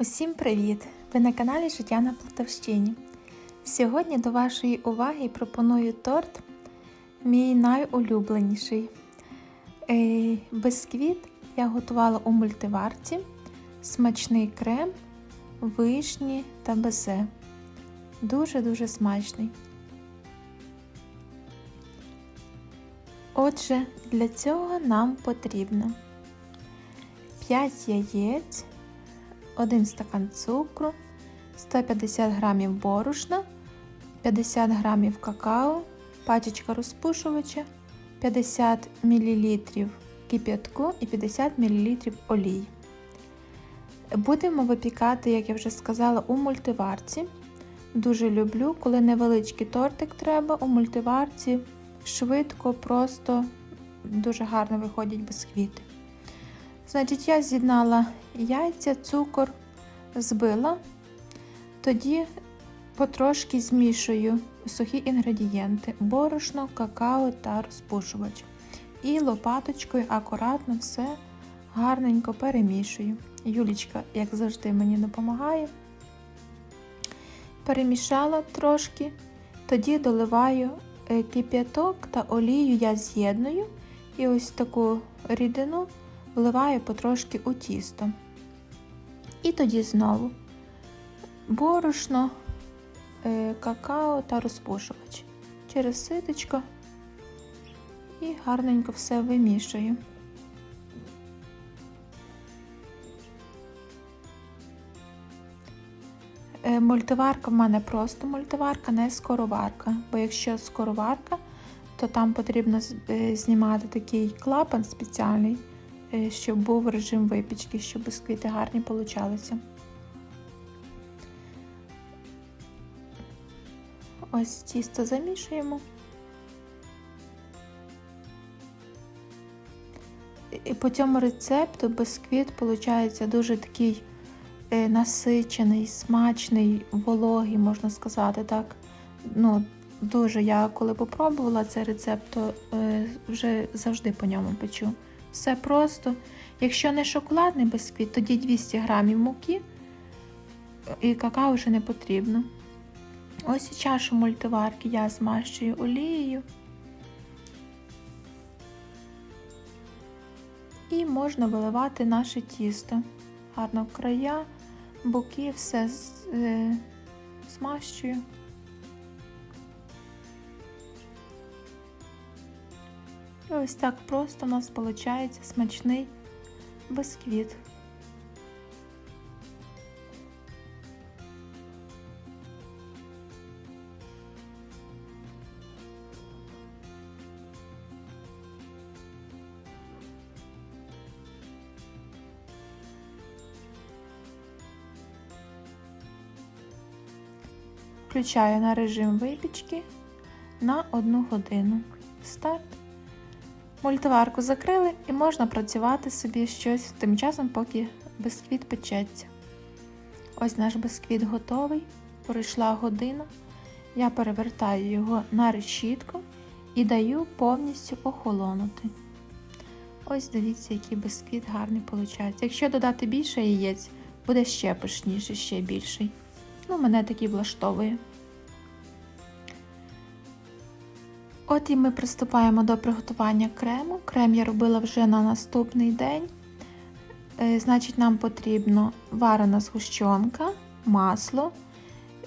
Усім привіт! Ви на каналі Життя на Полтавщині. Сьогодні до вашої уваги пропоную торт, мій найулюбленіший. Е, Бисквіт я готувала у мультиварці, смачний крем, вишні та безе. Дуже-дуже смачний. Отже, для цього нам потрібно 5 яєць. 1 стакан цукру, 150 г борошна, 50 г какао, пачечка розпушувача, 50 мл кип'ятку і 50 мл олії. Будемо випікати, як я вже сказала, у мультиварці. Дуже люблю, коли невеличкий тортик треба, у мультиварці швидко, просто дуже гарно виходять бісквіти. Значить, я з'єднала яйця, цукор, збила, тоді потрошки змішую сухі інгредієнти, борошно, какао та розпушувач. І лопаточкою акуратно все гарненько перемішую. Юлічка, як завжди, мені допомагає. Перемішала трошки, тоді доливаю кип'яток та олію я з'єдную і ось таку рідину вливаю потрошки у тісто. І тоді знову борошно, какао та розпушувач через ситочко і гарненько все вимішую. Мультиварка в мене просто мультиварка, не скороварка, бо якщо скороварка, то там потрібно знімати такий клапан спеціальний щоб був режим випічки, щоб бісквіти гарні получалися. Ось тісто замішуємо. І по цьому рецепту бісквіт виходить дуже такий насичений, смачний, вологий, можна сказати, так. Ну, Дуже я коли попробувала цей рецепт, то вже завжди по ньому печу. Все просто. Якщо не шоколадний бісквіт, тоді 200 грамів муки і какао вже не потрібно. Ось і чашу мультиварки я змащую олією. І можна виливати наше тісто. Гарно края, боки, все е, змащую. І ось так просто у нас виходить смачний бисквіт. Включаю на режим випічки на 1 годину. Старт. Мультиварку закрили і можна працювати собі щось тим часом, поки бисквіт печеться. Ось наш бисквіт готовий. Пройшла година. Я перевертаю його на решітку і даю повністю охолонути. Ось дивіться, який бисквіт гарний виходить. Якщо додати більше яєць, буде ще пишніше, ще більший. Ну, мене такий влаштовує. От і ми приступаємо до приготування крему. Крем я робила вже на наступний день. E, значить, нам потрібно варена згущенка, масло.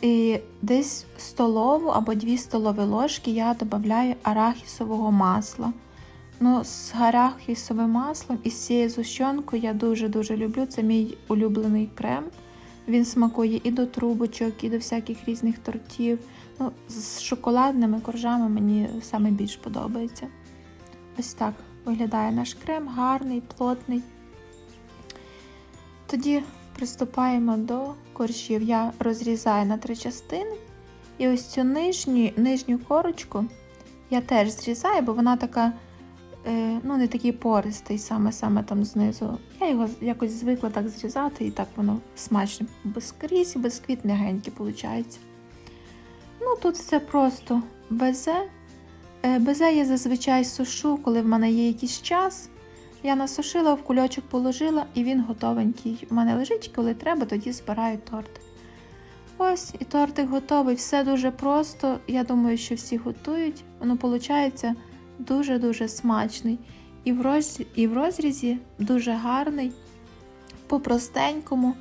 І десь столову або 2 столові ложки я додаю арахісового масла. Ну, З арахісовим маслом і з цією згущенкою я дуже-дуже люблю. Це мій улюблений крем. Він смакує і до трубочок, і до всяких різних тортів. Ну, З шоколадними коржами мені саме більш подобається. Ось так виглядає наш крем, гарний, плотний. Тоді приступаємо до коржів. Я розрізаю на три частини. І ось цю нижню нижню корочку я теж зрізаю, бо вона така, ну, не такий пористий, саме-саме там знизу. Я його якось звикла так зрізати, і так воно смачно. Безкрізь, безквіт м'ягенький виходить. Ну, тут все просто безе. Безе я зазвичай сушу, коли в мене є якийсь час. Я насушила, в кульочок положила і він готовенький. У мене лежить, коли треба, тоді збираю торт. Ось і тортик готовий. Все дуже просто. Я думаю, що всі готують. Воно виходить дуже-дуже смачний. І в, розрізі, і в розрізі дуже гарний, по-простенькому.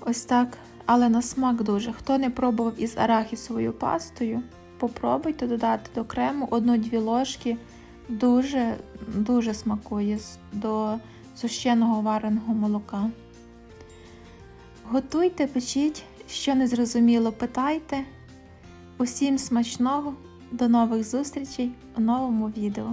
Ось так. Але на смак дуже. Хто не пробував із арахісовою пастою, попробуйте додати до крему одну-дві ложки. Дуже, дуже смакує до сущеного вареного молока. Готуйте, печіть, що не зрозуміло, питайте. Усім смачного, до нових зустрічей у новому відео.